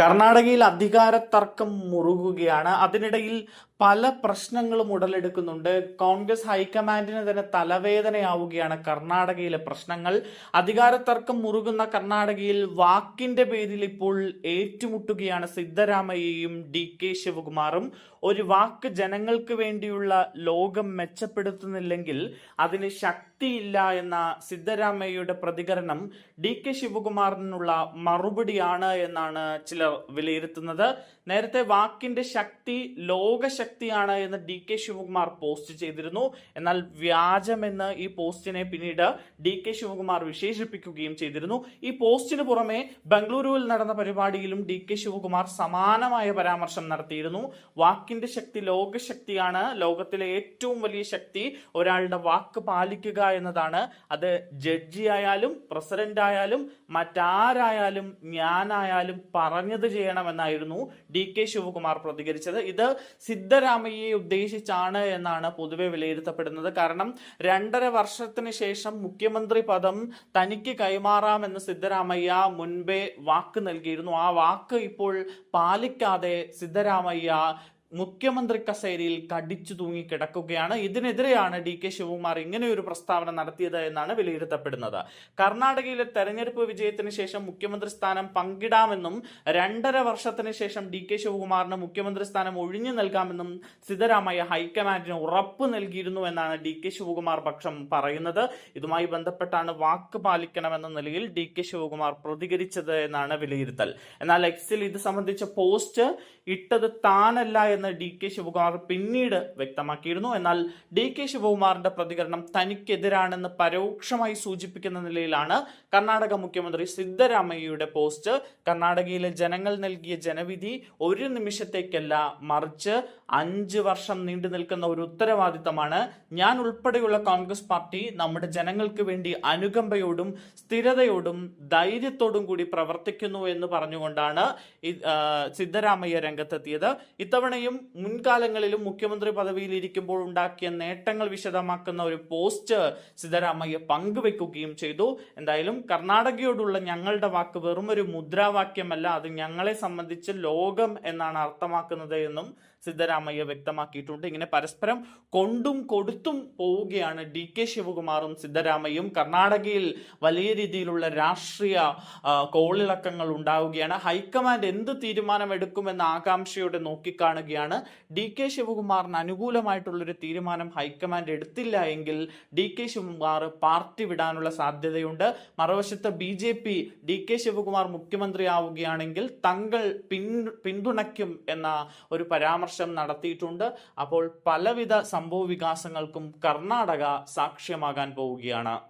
കർണാടകയിൽ അധികാര തർക്കം മുറുകുകയാണ്. അതിനിടയിൽ പല പ്രശ്നങ്ങളും ഉടലെടുക്കുന്നുണ്ട്. കോൺഗ്രസ് ഹൈക്കമാൻഡിന് തന്നെ തലവേദനയാവുകയാണ് കർണാടകയിലെ പ്രശ്നങ്ങൾ. അധികാര തർക്കം മുറുകുന്ന കർണാടകയിൽ വാക്കിന്റെ പേരിൽ ഇപ്പോൾ ഏറ്റുമുട്ടുകയാണ് സിദ്ധരാമയ്യയും ഡി കെ ശിവകുമാറും. ഒരു വാക്ക് ജനങ്ങൾക്ക് വേണ്ടിയുള്ള ലോകം മെച്ചപ്പെടുത്തുന്നില്ലെങ്കിൽ അതിന് ശക്തിയില്ല എന്ന സിദ്ധരാമയ്യയുടെ പ്രതികരണം ഡി കെ ശിവകുമാറിനുള്ള മറുപടിയാണ് എന്നാണ് ചിലർ വിലയിരുത്തുന്നത്. നേരത്തെ വാക്കിന്റെ ശക്തി ലോകശക്തിയാണ് എന്ന് ഡി കെ ശിവകുമാർ പോസ്റ്റ് ചെയ്തിരുന്നു. എന്നാൽ വ്യാജമെന്ന് ഈ പോസ്റ്റിനെ പിന്നീട് ഡി കെ ശിവകുമാർ വിശേഷിപ്പിക്കുകയും ചെയ്തിരുന്നു. ഈ പോസ്റ്റിന് പുറമെ ബംഗളൂരുവിൽ നടന്ന പരിപാടിയിലും ഡി കെ ശിവകുമാർ സമാനമായ പരാമർശം നടത്തിയിരുന്നു. വാക്കിന്റെ ശക്തി ലോകശക്തിയാണ്. ലോകത്തിലെ ഏറ്റവും വലിയ ശക്തി ഒരാളുടെ വാക്ക് പാലിക്കുക എന്നതാണ്. അത് ജഡ്ജി ആയാലും പ്രസിഡന്റ് ആയാലും മറ്റാരായാലും ഞാനായാലും പറഞ്ഞത് ചെയ്യണമെന്നായിരുന്നു ഡി കെ ശിവകുമാർ പ്രതികരിച്ചത്. ഇത് സിദ്ധരാമയ്യയെ ഉദ്ദേശിച്ചാണ് എന്നാണ് പൊതുവെ വിലയിരുത്തപ്പെടുന്നത്. കാരണം രണ്ടര വർഷത്തിന് ശേഷം മുഖ്യമന്ത്രി പദം തനിക്ക് കൈമാറാമെന്ന് സിദ്ധരാമയ്യ മുൻപേ വാക്ക് നൽകിയിരുന്നു. ആ വാക്ക് ഇപ്പോൾ പാലിക്കാതെ സിദ്ധരാമയ്യ മുഖ്യമന്ത്രി കസേരയിൽ കടിച്ചു തൂങ്ങി കിടക്കുകയാണ്. ഇതിനെതിരെയാണ് ഡി കെ ശിവകുമാർ ഇങ്ങനെ ഒരു പ്രസ്താവന നടത്തിയത് എന്നാണ് വിലയിരുത്തപ്പെടുന്നത്. കർണാടകയിലെ തെരഞ്ഞെടുപ്പ് വിജയത്തിന് ശേഷം മുഖ്യമന്ത്രി സ്ഥാനം പങ്കിടാമെന്നും രണ്ടര വർഷത്തിന് ശേഷം ഡി കെ ശിവകുമാറിന് മുഖ്യമന്ത്രി സ്ഥാനം ഒഴിഞ്ഞു നൽകാമെന്നും സിദ്ധരാമയ്യ ഹൈക്കമാൻഡിന് ഉറപ്പ് നൽകിയിരുന്നു എന്നാണ് ഡി കെ ശിവകുമാർ പക്ഷം പറയുന്നത്. ഇതുമായി ബന്ധപ്പെട്ടാണ് വാക്ക് പാലിക്കണമെന്ന നിലയിൽ ഡി കെ ശിവകുമാർ പ്രതികരിച്ചത് എന്നാണ് വിലയിരുത്തൽ. എന്നാൽ എക്സിൽ ഇത് സംബന്ധിച്ച പോസ്റ്റ് ഇട്ടത് താനല്ല എന്ന് ഡി കെ ശിവകുമാർ പിന്നീട് വ്യക്തമാക്കിയിരുന്നു. എന്നാൽ ഡി കെ ശിവകുമാറിന്റെ പ്രതികരണം തനിക്കെതിരാണെന്ന് പരോക്ഷമായി സൂചിപ്പിക്കുന്ന നിലയിലാണ് കർണാടക മുഖ്യമന്ത്രി സിദ്ധരാമയ്യയുടെ പോസ്റ്റ്. കർണാടകയിലെ ജനങ്ങൾ നൽകിയ ജനവിധി ഒരു നിമിഷത്തേക്കല്ല മറിച്ച് അഞ്ച് വർഷം നീണ്ടു നിൽക്കുന്ന ഒരു ഉത്തരവാദിത്തമാണ്. ഞാൻ ഉൾപ്പെടെയുള്ള കോൺഗ്രസ് പാർട്ടി നമ്മുടെ ജനങ്ങൾക്ക് വേണ്ടി അനുകമ്പയോടും സ്ഥിരതയോടും ധൈര്യത്തോടും കൂടി പ്രവർത്തിക്കുന്നു എന്ന് പറഞ്ഞുകൊണ്ടാണ് സിദ്ധരാമയ്യ രംഗത്തെത്തിയത്. ഇത്തവണയും മുൻകാലങ്ങളിലും മുഖ്യമന്ത്രി പദവിയിൽ ഇരിക്കുമ്പോൾ ഉണ്ടാക്കിയ നേട്ടങ്ങൾ വിശദമാക്കുന്ന ഒരു പോസ്റ്റ് സിദ്ധരാമയ്യ പങ്കുവെക്കുകയും ചെയ്തു. എന്തായാലും കർണാടകയോടുള്ള ഞങ്ങളുടെ വാക്ക് വെറും ഒരു മുദ്രാവാക്യമല്ല അത് ഞങ്ങളെ സംബന്ധിച്ച് ലോകം എന്നാണ് അർത്ഥമാക്കുന്നത് എന്നും സിദ്ധരാമയ്യ വ്യക്തമാക്കിയിട്ടുണ്ട്. ഇങ്ങനെ പരസ്പരം കൊണ്ടും കൊടുത്തും പോവുകയാണ് ഡി കെ ശിവകുമാറും സിദ്ധരാമയ്യയും കർണാടകയിൽ വലിയ രീതിയിലുള്ള രാഷ്ട്രീയ കോളിളക്കങ്ങൾ ഉണ്ടാവുകയാണ്. ഹൈക്കമാൻഡ് എന്ത് തീരുമാനമെടുക്കുമെന്ന ആകാംക്ഷയോടെ നോക്കിക്കാണുകയാണ് ഡി കെ ശിവകുമാറിന് അനുകൂലമായിട്ടുള്ളൊരു തീരുമാനം ഹൈക്കമാൻഡ് എടുത്തില്ല എങ്കിൽ ഡി കെ ശിവകുമാർ പാർട്ടി വിടാനുള്ള സാധ്യതയുണ്ട്. മറുവശത്ത് B J P D K Shivakumar മുഖ്യമന്ത്രിയാവുകയാണെങ്കിൽ തങ്ങൾ പിൻ പിന്തുണയ്ക്കും എന്ന ഒരു പരാമർശം നടത്തിയിട്ടുണ്ട്. അപ്പോൾ പലവിധ സംഭവ വികാസങ്ങൾക്കും കർണാടക സാക്ഷ്യമാകാൻ പോവുകയാണ്.